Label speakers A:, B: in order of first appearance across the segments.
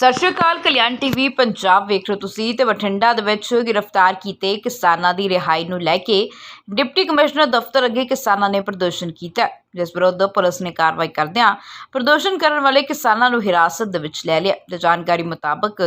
A: ਸਤਿ ਸ਼੍ਰੀ ਅਕਾਲ, ਕਲਿਆਣ ਟੀਵੀ, ਪੰਜਾਬ ਵੇਖ ਰਹੇ ਹੋ ਤੁਸੀਂ ਤੇ ਬਠਿੰਡਾ ਦੇ ਵਿੱਚ ਗ੍ਰਿਫਤਾਰ ਕੀਤੇ ਕਿਸਾਨਾਂ ਦੀ ਰਿਹਾਈ ਨੂੰ ਲੈ ਕੇ ਡਿਪਟੀ ਕਮਿਸ਼ਨਰ ਦਫ਼ਤਰ ਅੱਗੇ ਕਿਸਾਨਾਂ ਨੇ ਪ੍ਰਦਰਸ਼ਨ ਕੀਤਾ। ਜਿਸ ਵਿਰੁੱਧ ਪੁਲਿਸ ਨੇ ਕਾਰਵਾਈ ਕਰਦਿਆਂ ਪ੍ਰਦਰਸ਼ਨ ਕਰਨ ਵਾਲੇ ਕਿਸਾਨਾਂ ਨੂੰ ਹਿਰਾਸਤ ਦੇ ਵਿੱਚ ਲੈ ਲਿਆ। ਤੇ ਜਾਣਕਾਰੀ ਮੁਤਾਬਕ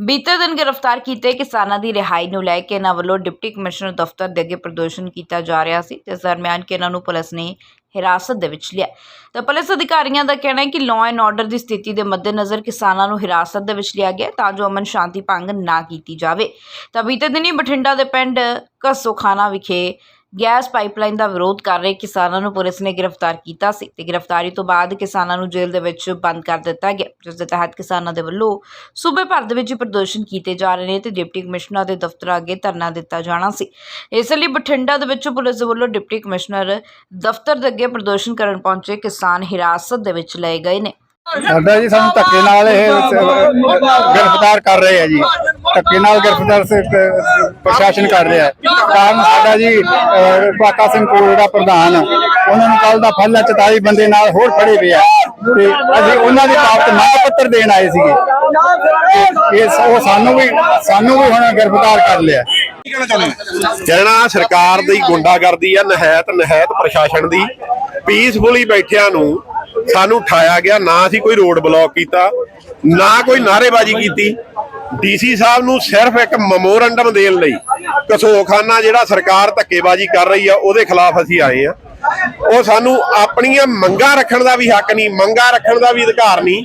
A: ਬੀਤੇ ਦਿਨ ਗ੍ਰਿਫਤਾਰ ਕੀਤੇ ਕਿਸਾਨਾਂ ਦੀ ਰਿਹਾਈ ਨੂੰ ਲੈ ਕੇ ਇਹਨਾਂ ਵੱਲੋਂ ਡਿਪਟੀ ਕਮਿਸ਼ਨਰ ਦਫ਼ਤਰ ਦੇ ਅੱਗੇ ਪ੍ਰਦਰਸ਼ਨ ਕੀਤਾ ਜਾ ਰਿਹਾ ਸੀ ਤੇ ਦਰਮਿਆਨ ਕਿ ਇਹਨਾਂ ਨੂੰ ਪੁਲਿਸ ਨੇ ਹਿਰਾਸਤ ਦੇ ਵਿੱਚ ਲਿਆ। ਤਾਂ ਪੁਲਿਸ ਅਧਿਕਾਰੀਆਂ ਦਾ ਕਹਿਣਾ ਹੈ ਕਿ ਲਾਅ ਐਂਡ ਆਰਡਰ ਦੀ ਸਥਿਤੀ ਦੇ ਮੱਦੇਨਜ਼ਰ ਕਿਸਾਨਾਂ ਨੂੰ ਹਿਰਾਸਤ ਦੇ ਵਿੱਚ ਲਿਆ ਗਿਆ ਤਾਂ ਜੋ ਅਮਨ ਸ਼ਾਂਤੀ ਭੰਗ ਨਾ ਕੀਤੀ ਜਾਵੇ। ਤਾਂ ਬੀਤੇ ਦਿਨੀ ਬਠਿੰਡਾ ਦੇ ਪਿੰਡ ਕਸੋਖਾਨਾ ਵਿਖੇ ਗੈਸ ਪਾਈਪਲਾਈਨ ਦਾ ਵਿਰੋਧ ਕਰ ਰਹੇ ਕਿਸਾਨਾਂ ਨੂੰ ਪੁਲਿਸ ਨੇ ਗ੍ਰਿਫਤਾਰ ਕੀਤਾ ਸੀ ਤੇ ਗ੍ਰਿਫਤਾਰੀ ਤੋਂ ਬਾਅਦ ਕਿਸਾਨਾਂ ਨੂੰ ਜੇਲ੍ਹ ਦੇ ਵਿੱਚ ਬੰਦ ਕਰ ਦਿੱਤਾ ਗਿਆ, ਜਿਸ ਦੇ ਤਹਿਤ ਕਿਸਾਨਾਂ ਦੇ ਵੱਲੋਂ ਸੂਬੇ ਭਰ ਦੇ ਵਿੱਚ ਪ੍ਰਦਰਸ਼ਨ ਕੀਤੇ ਜਾ ਰਹੇ ਨੇ ਤੇ ਡਿਪਟੀ ਕਮਿਸ਼ਨਰ ਦੇ ਦਫ਼ਤਰ ਅੱਗੇ ਧਰਨਾ ਦਿੱਤਾ ਜਾਣਾ ਸੀ। ਇਸ ਲਈ ਬਠਿੰਡਾ ਦੇ ਵਿੱਚ ਪੁਲਿਸ ਦੇ ਵੱਲੋਂ ਡਿਪਟੀ ਕਮਿਸ਼ਨਰ ਦਫ਼ਤਰ ਦੇ ਅੱਗੇ ਪ੍ਰਦਰਸ਼ਨ ਕਰਨ ਪਹੁੰਚੇ ਕਿਸਾਨ ਹਿਰਾਸਤ ਦੇ ਵਿੱਚ ਲਏ ਗਏ ਨੇ।
B: ਸਾਡਾ ਜੀ ਸਾਨੂੰ ਧੱਕੇ ਨਾਲ ਇਹ ਗ੍ਰਿਫਤਾਰ ਕਰ ਰਹੇ ਆ ਜੀ। ਧੱਕੇ ਨਾਲ ਗ੍ਰਿਫਤਾਰ ਸ- ਕ- ਪ੍ਰਸ਼ਾਸਨ ਕਰ ਰਿਹਾ ਹੈ। ਕਾਰਨ ਸਾਡਾ ਜੀ ਅਹ, ਪਾਕਾ ਸਿੰਘ ਕੋਲ ਦਾ ਪ੍ਰਧਾਨ ਉਹਨਾਂ ਨੂੰ ਕੱਲ ਦਾ ਫੱਲਾ 44 ਬੰਦੇ ਨਾਲ ਹੋਰ ਫੜੇ ਪਏ ਆ। ਤੇ ਅਸੀਂ ਉਹਨਾਂ ਦੇ ਬਾਬਤ ਮੰਗ ਪੱਤਰ ਦੇਣ ਆਏ ਸੀਗੇ। ਤੇ ਇਹ ਸ- ਉਹ ਸਾਨੂੰ ਵੀ ਸਾਨੂੰ ਵੀ ਹੁਣ ਗ੍ਰਿਫਤਾਰ ਕਰ ਲਿਆ।
C: ਕਹਿਣਾ ਸਰਕਾਰ ਦੀ ਗੁੰਡਾਗਰਦੀ ਆ ਨਹਿਤ ਨਹਿਤ ਪ੍ਰਸ਼ਾਸਨ ਦੀ। ਪੀਸਫੁਲੀ ਬੈਠਿਆਂ ਨੂੰ ਸਾਨੂੰ ਉਠਾਇਆ ਗਿਆ ਨਾ ਅਸੀਂ ਕੋਈ ਰੋਡ ਬਲੌਕ ਕੀਤਾ ਨਾ ਕੋਈ ਨਾਅਰੇਬਾਜ਼ੀ ਕੀਤੀ। ਡੀਸੀ ਸਾਹਿਬ ਨੂੰ ਸਿਰਫ ਇੱਕ ਮੈਮੋਰੰਡਮ ਦੇਣ ਲਈ ਕਸੋਖਾਨਾ ਜਿਹੜਾ ਸਰਕਾਰ ਧੱਕੇਬਾਜ਼ੀ ਕਰ ਰਹੀ ਆ, ਉਹਦੇ ਖਿਲਾਫ ਅਸੀਂ ਆਏ ਆ। ਉਹ ਸਾਨੂੰ ਆਪਣੀਆਂ ਮੰਗਾਂ ਰੱਖਣ ਦਾ ਵੀ ਹੱਕ ਨਹੀਂ, ਮੰਗਾਂ ਰੱਖਣ ਦਾ ਵੀ ਅਧਿਕਾਰ ਨਹੀਂ।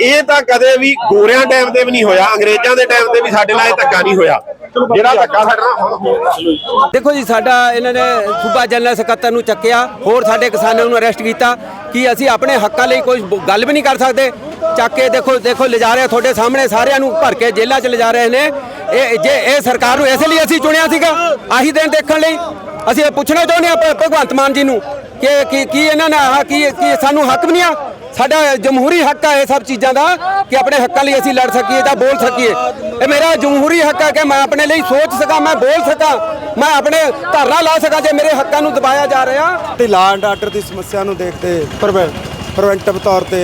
C: ਇਹ ਤਾਂ ਕਦੇ ਵੀ ਗੋਰਿਆਂ ਟਾਈਮ ਤੇ ਵੀ ਨਹੀਂ ਹੋਇਆ, ਅੰਗਰੇਜ਼ਾਂ ਦੇ ਟਾਈਮ ਤੇ ਵੀ ਸਾਡੇ ਨਾਲ ਇਹ ਧੱਕਾ ਨਹੀਂ ਹੋਇਆ। ਜਿਹੜਾ ਧੱਕਾ ਸਾਡੇ ਹੁਣ
D: ਦੇਖੋ ਜੀ, ਸਾਡਾ ਇਹਨਾਂ ਨੇ ਸੂਬਾ ਜਨਰਲ ਸਕੱਤਰ ਨੂੰ ਚੱਕਿਆ, ਹੋਰ ਸਾਡੇ ਕਿਸਾਨਾਂ ਨੂੰ ਅਰੈਸਟ ਕੀਤਾ, ਕਿ ਅਸੀਂ ਆਪਣੇ ਹੱਕਾਂ ਲਈ ਕੋਈ ਗੱਲ ਵੀ ਨਹੀਂ ਕਰ ਸਕਦੇ। ਚੱਕ ਕੇ ਦੇਖੋ ਦੇਖੋ, ਲਿਜਾ ਰਹੇ ਤੁਹਾਡੇ ਸਾਹਮਣੇ, ਸਾਰਿਆਂ ਨੂੰ ਭਰ ਕੇ ਜੇਲ੍ਹਾਂ 'ਚ ਲਿਜਾ ਰਹੇ ਨੇ। ਇਹ, ਜੇ ਇਹ ਸਰਕਾਰ ਨੂੰ ਇਸ ਲਈ ਅਸੀਂ ਚੁਣਿਆ ਸੀਗਾ, ਆਹੀ ਦਿਨ ਦੇਖਣ ਲਈ। ਅਸੀਂ ਇਹ ਪੁੱਛਣਾ ਚਾਹੁੰਦੇ ਹਾਂ ਭਗਵੰਤ ਮਾਨ ਜੀ ਨੂੰ ਕਿ, ਕੀ ਇਹਨਾਂ ਨੇ ਆਹ, ਕੀ ਕੀ ਸਾਨੂੰ ਹੱਕ ਵੀ ਨਹੀਂ ਆ? ਸਾਡਾ ਜਮਹੂਰੀ ਹੱਕ ਹੈ ਇਹ ਸਭ ਚੀਜ਼ਾਂ ਦਾ, ਕਿ ਆਪਣੇ ਹੱਕਾਂ ਲਈ ਅਸੀਂ ਲੜ ਸਕੀਏ ਜਾਂ ਬੋਲ ਸਕੀਏ। ਇਹ ਮੇਰਾ ਜਮਹੂਰੀ ਹੱਕ ਆ ਕਿ ਮੈਂ ਆਪਣੇ ਲਈ ਸੋਚ ਸਕਾਂ, ਮੈਂ ਬੋਲ ਸਕਾਂ, ਮੈਂ ਆਪਣੇ ਧਰਨਾ ਲਾ ਸਕਾਂ, ਜੇ ਮੇਰੇ ਹੱਕਾਂ ਨੂੰ ਦਬਾਇਆ ਜਾ ਰਿਹਾ।
E: ਤੇ ਲਾਅ ਆਰਡਰ ਦੀ ਸਮੱਸਿਆ ਨੂੰ ਦੇਖਦੇ ਪ੍ਰੀਵੈਂਟਿਵ ਤੌਰ ਤੇ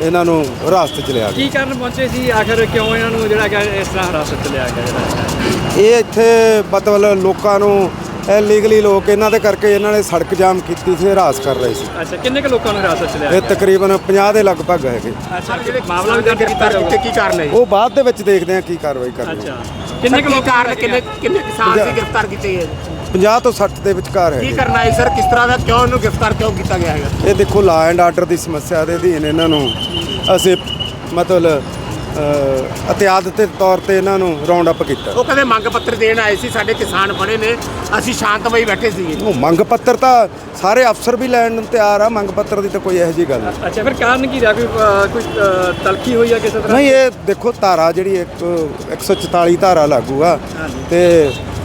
E: ਇਹਨਾਂ ਨੂੰ ਹਿਰਾਸਤ ਚ ਲਿਆ ਗਿਆ।
F: ਕੀ ਕਾਰਨ ਪਹੁੰਚੇ ਸੀ? ਆਖਰ ਕਿਉਂ ਇਹਨਾਂ ਨੂੰ ਜਿਹੜਾ ਕਿ ਇਸ ਤਰ੍ਹਾਂ ਹਿਰਾਸਤ 'ਚ ਲਿਆ ਗਿਆ ਜਿਹੜਾ
E: ਇਹ ਇੱਥੇ ਮਤਲਬ ਲੋਕਾਂ ਨੂੰ ਇਲੀਗਲੀ ਲੋਕ ਇਹਨਾਂ ਦੇ ਕਰਕੇ ਇਹਨਾਂ ਨੇ ਸੜਕ ਜਾਮ ਕੀਤੀ ਸੀ ਹਰਾਸ ਕਰ ਰਹੇ ਸੀ।
F: ਅੱਛਾ ਕਿੰਨੇ ਕੁ ਲੋਕਾਂ ਨੂੰ ਹਿਰਾਸਤ 'ਚ ਲਿਆ
E: ਇਹ ਤਕਰੀਬਨ 50 ਦੇ ਲਗਭਗ ਹੈਗੇ।
F: ਅੱਛਾ ਮਾਮਲਾ ਵੀ ਦਰਜ ਕੀਤਾ ਜਾਊਗਾ?
G: ਕੀ ਕਾਰਨ ਹੈ
E: ਉਹ ਬਾਅਦ ਦੇ ਵਿੱਚ ਦੇਖਦੇ ਆ ਕੀ ਕਾਰਵਾਈ ਕਰਨੀ
F: ਅੱਛਾ। ਕਿੰਨੇ ਕੁ
G: ਕੀ
F: ਲੋਕ
G: ਕਾਰਨ ਕਿੰਨੇ ਕਿੰਨੇ ਕਿਸਾਨ ਸੀ ਗ੍ਰਿਫਤਾਰ ਕੀਤੇ ਗਏ?
E: 50 ਤੋਂ 60 ਦੇ ਵਿਚਕਾਰ
G: ਕੀ ਕਰਨਾ ਹੈ ਸਰ? ਕਿਸ ਤਰ੍ਹਾਂ ਦਾ ਕਿਉਂ ਇਹਨੂੰ ਗ੍ਰਿਫਤਾਰ ਕਿਉਂ ਕੀਤਾ ਗਿਆ ਹੈਗਾ?
E: ਇਹ ਦੇਖੋ ਲਾਅ ਐਂਡ ਆਰਡਰ ਦੀ ਸਮੱਸਿਆ ਦੇ ਅਧੀਨ ਇਹਨਾਂ ਨੂੰ ਅਸੀਂ ਮਤਲਬ ਅਹ, ਅਤਿਆਦ ਦੇ ਤੌਰ ਤੇ ਇਹਨਾਂ ਨੂੰ ਰਾਉਂਡ ਅਪ ਕੀਤਾ।
G: ਉਹ ਕਦੇ ਮੰਗ ਪੱਤਰ ਦੇਣ ਆਏ ਸੀ ਸਾਡੇ ਕਿਸਾਨ ਬੜੇ ਨੇ ਅਸੀਂ ਸ਼ਾਂਤਮਈ ਬੈਠੇ ਸੀਗੇ।
E: ਉਹ ਮੰਗ ਪੱਤਰ ਤਾਂ ਸਾਰੇ ਅਫਸਰ ਵੀ ਲੈਣ ਨੂੰ ਤਿਆਰ ਆ ਮੰਗ ਪੱਤਰ ਦੀ ਤਾਂ ਕੋਈ ਇਹੋ ਜਿਹੀ ਗੱਲ ਨਹੀਂ।
F: ਅੱਛਾ ਫਿਰ ਕਾਰਨ ਕੀ ਰਿਹਾ? ਕੋਈ ਕੋਈ ਤਲਖੀ ਹੋਈ ਆ ਕਿਸੇ ਤਰ੍ਹਾਂ?
E: ਨਹੀਂ ਇਹ ਦੇਖੋ ਧਾਰਾ ਜਿਹੜੀ ਇੱਕ 144 ਧਾਰਾ ਲਾਗੂ ਆ ਤੇ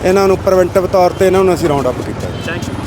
E: ਇਹਨਾਂ ਨੂੰ ਪ੍ਰੀਵੈਂਟਿਵ ਤੌਰ ਤੇ ਇਹਨਾਂ ਨੂੰ ਅਸੀਂ ਰਾਉਂਡ ਅਪ ਕੀਤਾ
F: ਥੈਂਕ ਯੂ